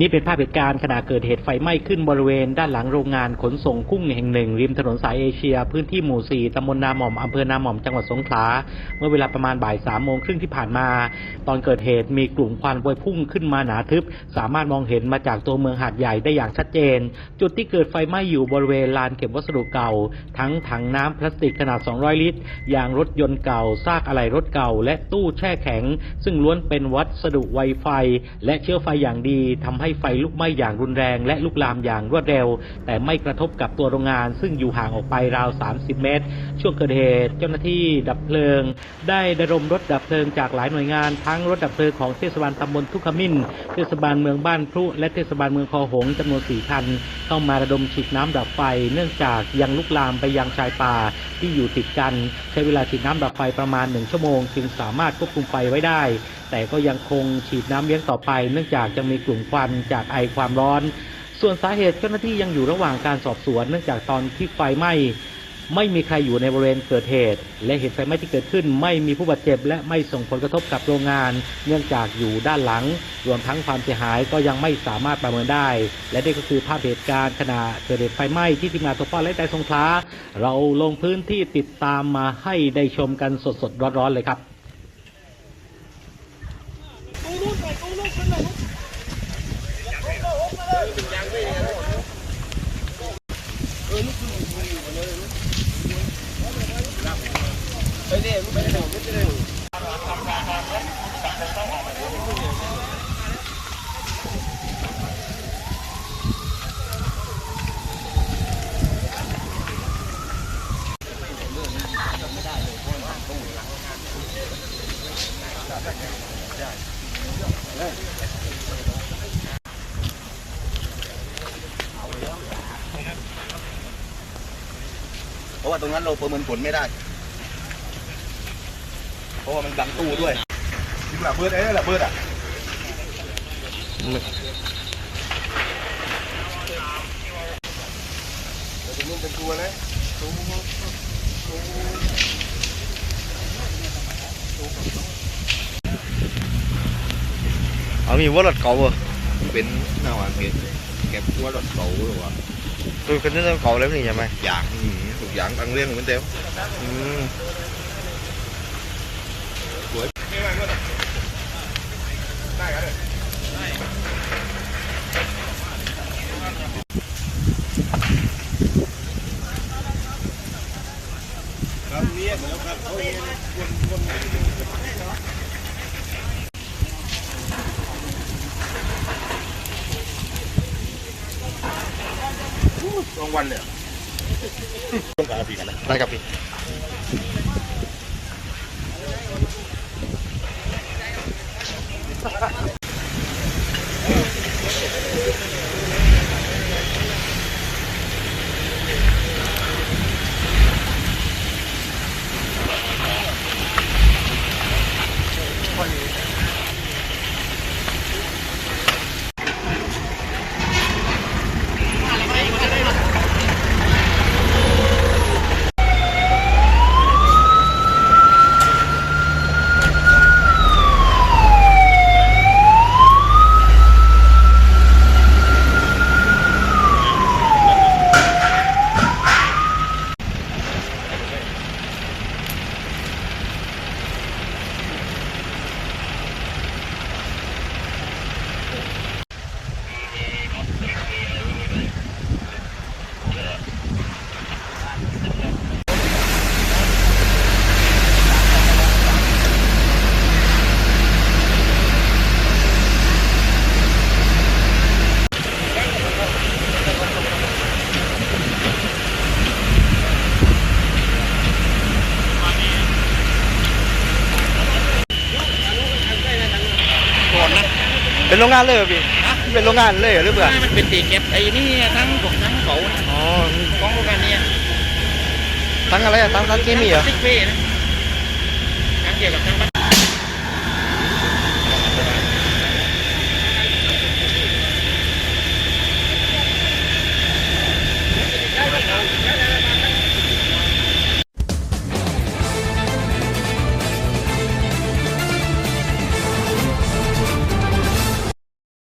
นี่เป็นภาพเหตุการณ์ขณะเกิดเหตุไฟไหม้ขึ้นบริเวณด้านหลังโรงงานขนส่งกุ้งแห่งหนึ่ง ริมถนนสายเอเชีย พื้นที่หมู่ 4 ตำบลนาหม่อม อำเภอนาหม่อม จังหวัดสงขลา เมื่อเวลาประมาณบ่ายสามโมงครึ่งที่ผ่านมา ตอนเกิดเหตุมีกลุ่มควันพวยพุ่งขึ้นมาหนาทึบ สามารถมองเห็นมาจากตัวเมืองหาดใหญ่ได้อย่างชัดเจน จุดที่เกิดไฟไหม้อยู่บริเวณลานเก็บวัสดุเก่า ทั้งถังน้ำพลาสติกขนาด 200 ลิตร ยางรถยนต์เก่า ซากอะไหล่รถเก่า และตู้แช่แข็ง ซึ่งล้วนเป็นวัสดุไวไฟ และเชื้อไฟอย่างดีทำให้ไฟลุกไหม้อย่างรุนแรง และลุกลามอย่างรวดเร็ว แต่ไม่กระทบกับตัวโรงงาน ซึ่งอยู่ห่างออกไปราว 30 เมตร ช่วงเกิดเหตุ เจ้าหน้าที่ดับเพลิง ได้ระดมรถดับเพลิงจากหลายหน่วยงาน ทั้งรถดับเพลิงของเทศบาลตำบลทุกขมิ้น เทศบาลเมืองบ้านพรุและเทศบาลเมืองคอหงจำนวน 4 คัน เข้ามาระดมฉีดน้ำดับไฟ เนื่องจากยังลุกลามไปยังชายป่าที่อยู่ติดกัน ใช้เวลาฉีดน้ำดับไฟประมาณ 1 ชั่วโมง จึงสามารถควบคุมไฟไว้ได้ แต่ก็ยังคงฉีดน้ำเลี้ยงต่อไป เนื่องจากยังมีกลุ่มควันจากไอความร้อน ส่วนสาเหตุเจ้าหน้าที่ยังอยู่ระหว่างการสอบสวน เนื่องจากตอนที่ไฟไหม้ไม่มีใครอยู่ในบริเวณเกิดเหตุ และเหตุไฟไหม้ที่เกิดขึ้น ไม่มีผู้บาดเจ็บ และไม่ส่งผลกระทบกับโรงงาน เนื่องจากอยู่ด้านหลัง รวมทั้งความเสียหายก็ยังไม่สามารถประเมินได้ และนี่ก็คือภาพเหตุการณ์ขณะเกิดเหตุไฟไหม้ที่ทีมงานตัวป้อและใจสงขลาเราลงพื้นที่ติดตามมาให้ได้ชมกันสดๆร้อนๆเลยครับ Yeah. เพราะว่าตรงนั้นเราประเมินผลไม่ได้ เพราะว่ามันบังตู้ด้วยยิงระเบิดเอ้ระเบิดอะแต่ตรงนู้นเป็นตัวนะ เอามีว่ารถเก่าบ่เป็นหน้าหวานเก็บเก็บตัวรถเก่าหรือว่าคือคนที่ต้องเก่าแล้วนี่ใช่ไหมอย่างอืมทุกอย่างตั้งเรื่องเหมือนเดิมอืมสวยไม่ไม่เมื่อได้กันเลยครับเนี่ยเหมือนแล้วครับเขาเรียนวนวน สองวันเลยต้องการปีกันนะได้ครับพี่ เป็นโรงงานเลยเหรอพี่เป็นโรงงานเลยเหรอหรือเปล่า มันเป็นตีเก็บไอ้นี่ทั้งของทั้งเขานะอ๋อ ของโรงงานเนี้ทั้งอะไรอะทั้งทั้งเคมีเหรอติ๊กเป้นะทั้งเกี่ยวกับทั้งบ้าน